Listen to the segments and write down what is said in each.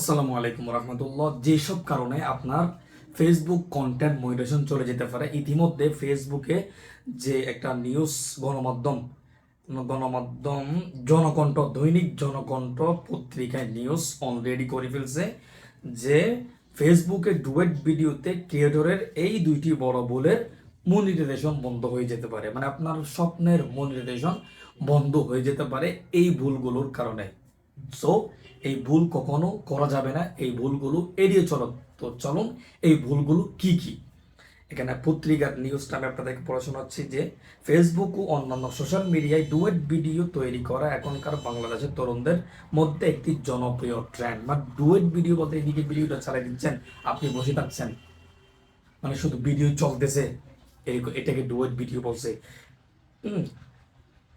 আসসালামু আলাইকুম রহমতুল্লাহ। যেসব কারণে আপনার ফেসবুক কন্টেন্ট মনিটেশন চলে যেতে পারে, ইতিমধ্যে ফেসবুকে যে একটা নিউজ গণমাধ্যম গণমাধ্যম, জনকণ্ঠ, দৈনিক জনকণ্ঠ পত্রিকায় নিউজ অলরেডি করে ফেলছে যে ফেসবুকে ডুয়েট ভিডিওতে ক্রিয়েটরের এই দুইটি বড় ভুলের মনিটাইজেশন বন্ধ হয়ে যেতে পারে। মানে আপনার স্বপ্নের মনিটাইজেশন বন্ধ হয়ে যেতে পারে এই ভুলগুলোর কারণে। সো এই ভুল কখনো করা যাবে না। এই ভুলগুলো এড়িয়ে চলুন। তো চলুন, এই ভুলগুলো কি কি? এখানে পত্রিকার নিউজটা আমি আপনাদেরকে পড়ে শোনাচ্ছি যে ফেসবুক ও অন্যান্য সোশ্যাল মিডিয়ায় ডুয়েট ভিডিও তৈরি করা এখনকার বাংলাদেশের তরুণদের মধ্যে একটি জনপ্রিয় ট্রেন্ড মানে ডুয়েট ভিডিও বলতে এদিকে ভিডিওটা চালিয়ে দিচ্ছেন, আপনি বসে থাকছেন। মানে শুধু ভিডিও চলতেছে এটাকে ডুয়েট ভিডিও বলছে।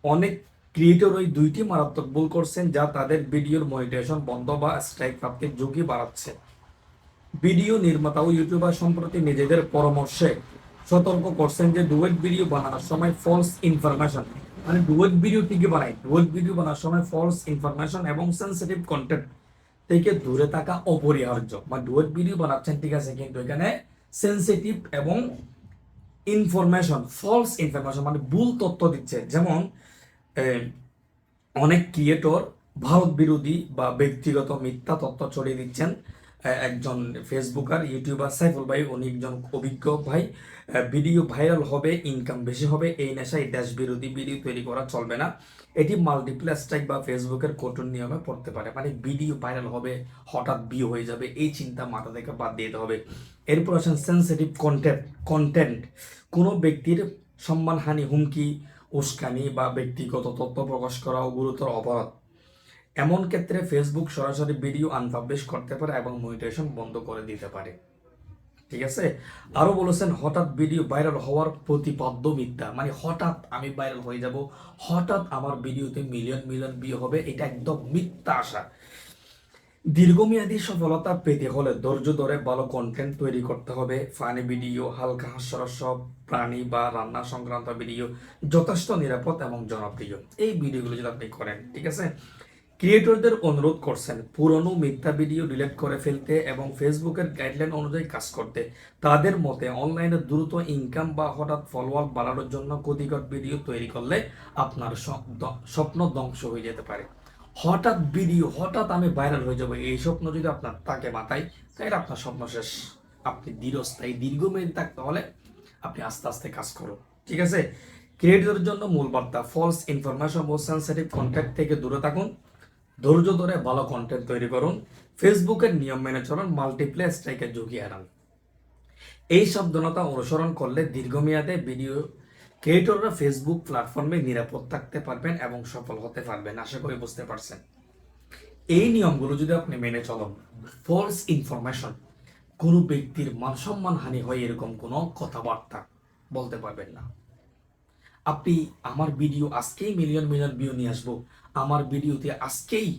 অনেক ক্রিয়েটর ওই দুইটি মারাত্মক ভুল করছেন যা তাদের ভিডিওর মনিটাইজেশন বন্ধ বা স্ট্রাইক প্রাপ্তির ঝুঁকি বাড়াচ্ছে। ভিডিও নির্মাতা ও ইউটিউবার সম্প্রতি নিজেদের পরামর্শে সতর্ক করছেন যে ডুয়েট ভিডিও বানানোর সময় ফলস ইনফরমেশন মানে ডুয়েট ভিডিও ঠিকই বানায়। ডুয়েট ভিডিও বানানোর সময় ফলস ইনফরমেশন এবং সেন্সিটিভ কন্টেন্ট থেকে দূরে থাকা অপরিহার্য। বা ডুয়েট ভিডিও বানাচ্ছেন, ঠিক আছে, কিন্তু এখানে সেন্সিটিভ এবং ইনফরমেশন ফলস ইনফরমেশন মানে ভুল তথ্য দিচ্ছে। যেমন অনেক ক্রিয়েটর ভারত বিরোধী বা ব্যক্তিগত মিথ্যা তথ্য ছড়িয়ে দিচ্ছেন। একজন ফেসবুকার, ইউটিউবার সাইফুল ভাই, উনি একজন অভিজ্ঞ ভাই। ভিডিও ভাইরাল হবে ইনকাম বেশি হবে, এই নেশায় দেশ বিরোধী ভিডিও তৈরি করা চলবে না। এটি মাল্টিপ্লাস স্ট্রাইক বা ফেসবুকের কঠোর নিয়মে পড়তে পারে। মানে ভিডিও ভাইরাল হবে, হঠাৎ বিয়ে হয়ে যাবে, এই চিন্তা মাথা থেকে বাদ দিতে হবে। এরপর আছেন সেন্সিটিভ কন্টেন্ট কন্টেন্ট কোনো ব্যক্তির সম্মানহানি, হুমকি উস্কানি বা ব্যক্তিগত তথ্য প্রকাশ করা ও গুরুতর অপরাধ। এমন ক্ষেত্রে ফেসবুক সরাসরি ভিডিও আনপাবলিশ করতে পারে এবং মনিটাইজেশন বন্ধ করে দিতে পারে। ঠিক আছে? আরও বলেছেন, হঠাৎ ভিডিও ভাইরাল হওয়ার প্রতিপাদ্য মিথ্যা। মানে হঠাৎ আমি ভাইরাল হয়ে যাব, হঠাৎ আমার ভিডিওতে মিলিয়ন মিলিয়ন ভিউ হবে, এটা একদম মিথ্যা আশা। দীর্ঘমেয়াদী সফলতা পেতে হলে ধৈর্য ধরে ভালো কন্টেন্ট তৈরি করতে হবে। ফানি ভিডিও হালকা হাস্যরসব প্রাণী বা রান্না সংক্রান্ত ভিডিও যথেষ্ট নিরাপদ এবং জনপ্রিয়। এই ভিডিওগুলো যদি আপনি করেন, ঠিক আছে? ক্রিয়েটরদের অনুরোধ করছেন, পুরনো মিথ্যা ভিডিও ডিলেট করে ফেলতে এবং ফেসবুকের গাইডলাইন অনুযায়ী কাজ করতে। তাদের মতে অনলাইনে দ্রুত ইনকাম বা হঠাৎ ফলোয়ার বাড়ানোর জন্য ক্ষতিকর ভিডিও তৈরি করলে আপনার স্বপ্ন ধ্বংস হয়ে যেতে পারে। হঠাৎ ভিডিও, হঠাৎ আমি ভাইরাল হয়ে যাব, এই স্বপ্ন যদি আপনার তাকে মাথায় তাহলে আপনার স্বপ্ন শেষ। আপনি দীর্ঘস্থায়ী, দীর্ঘমেয়াদী থাকতে হলে আপনি আস্তে আস্তে কাজ করুন, ঠিক আছে? ক্রিয়েটরের জন্য মূল বার্তা ফলস ইনফরমেশন ও সেন্সিটিভ কন্ট্যাক্ট থেকে দূরে থাকুন, ধৈর্য ধরে ভালো কন্টেন্ট তৈরি করুন ফেসবুকের নিয়ম মেনে চলুন মাল্টিপ্লে স্ট্রাইকের ঝুঁকি এড়ান এই সাবধানতা অনুসরণ করলে দীর্ঘমেয়াদে ভিডিও ক্রিয়েটররা ফেসবুক প্ল্যাটফর্মে নিরাপদ থাকতে পারবেন এবং সফল হতে পারবেন, আশা করি বুঝতে পারছেন। এই নিয়মগুলো যদি আপনি মেনে চলেন ফলস ইনফরমেশন কোনো ব্যক্তির মান সম্মান হানি হয় এরকম কোনো কথাবার্তা বলতে পারবেন না। আপনি, আমার ভিডিও আজকেই মিলিয়ন মিলিয়ন ভিউ নিয়ে আসব। আমার ভিডিওতে আজকেই,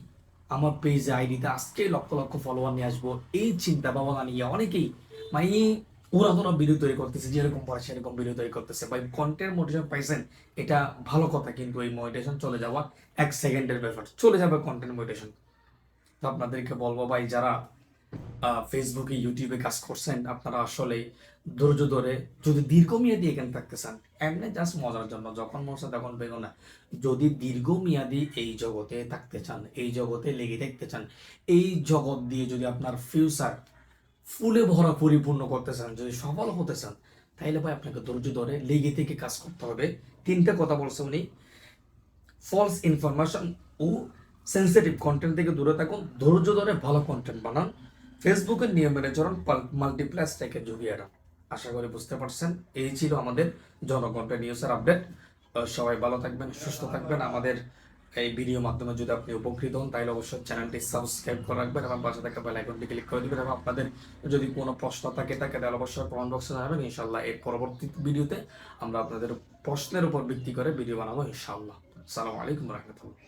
আমার পেজে আইডিতে আজকেই লক্ষ লক্ষ ফলোয়ার নিয়ে আসব। এই চিন্তা ভাবনা নিয়ে অনেকেই মানে পুরাতন ভিডিও তৈরি করতেছে, যেরকম পারে সেরকম ভিডিও তৈরি করতেছে। ভাই কন্টেন্ট মোটিভেশন পাইছেন, এটা ভালো কথা, কিন্তু এই মোটিভেশন চলে যাওয়া এক সেকেন্ডের ব্যাপার চলে যাবে কন্টেন্ট মোটিভেশন তো আপনাদেরকে বলব ভাই, যারা ফেসবুকে ইউটিউবে কাজ করছেন, আপনারা আসলে ধৈর্য ধরে যদি দীর্ঘমেয়াদী এখানে থাকতে চান, এমনি জাস্ট মজার জন্য, যখন মজা তখন বেরো না। যদি দীর্ঘমেয়াদী এই জগতে থাকতে চান, এই জগতে লেগে থাকতে চান, এই জগৎ দিয়ে যদি আপনার ফিউচার ফুলে ভরা পরিপূর্ণ করতে চান, যদি সফল হতে চান, তাইলে ভাই আপনাকে ধৈর্য ধরে লেগে থেকে কাজ করতে হবে। তিনটা কথা বলছে উনি। ফলস ইনফরমেশন ও সেন্সিটিভ কন্টেন্ট থেকে দূরে থাকুন, ধৈর্য ধরে ভালো কন্টেন্ট বানান। ফেসবুকের নিয়ম মেনে চলুন মাল্টিপ্লাস থেকে ঝুঁকি এড়ান আশা করি বুঝতে পারছেন, এই ছিল আমাদের জনকণ্ঠের নিউজের আপডেট সবাই ভালো থাকবেন, সুস্থ থাকবেন। আমাদের এই ভিডিও মাধ্যমে যদি আপনি উপকৃত হন, তাহলে অবশ্যই চ্যানেলটি সাবস্ক্রাইব করে রাখবেন এবং পাশে থাকা বেল আইকনটি ক্লিক করে দিবেন এবং আপনাদের যদি কোনো প্রশ্ন থাকে থাকে, তাহলে অবশ্যই কমেন্ট বক্সে জানাবেন। ইনশাল্লাহ এর পরবর্তী ভিডিওতে আমরা আপনাদের প্রশ্নের উপর ভিত্তি করে ভিডিও বানাবো ইনশাল্লাহ সালামু আলাইকুম রহমতুল্লাহ।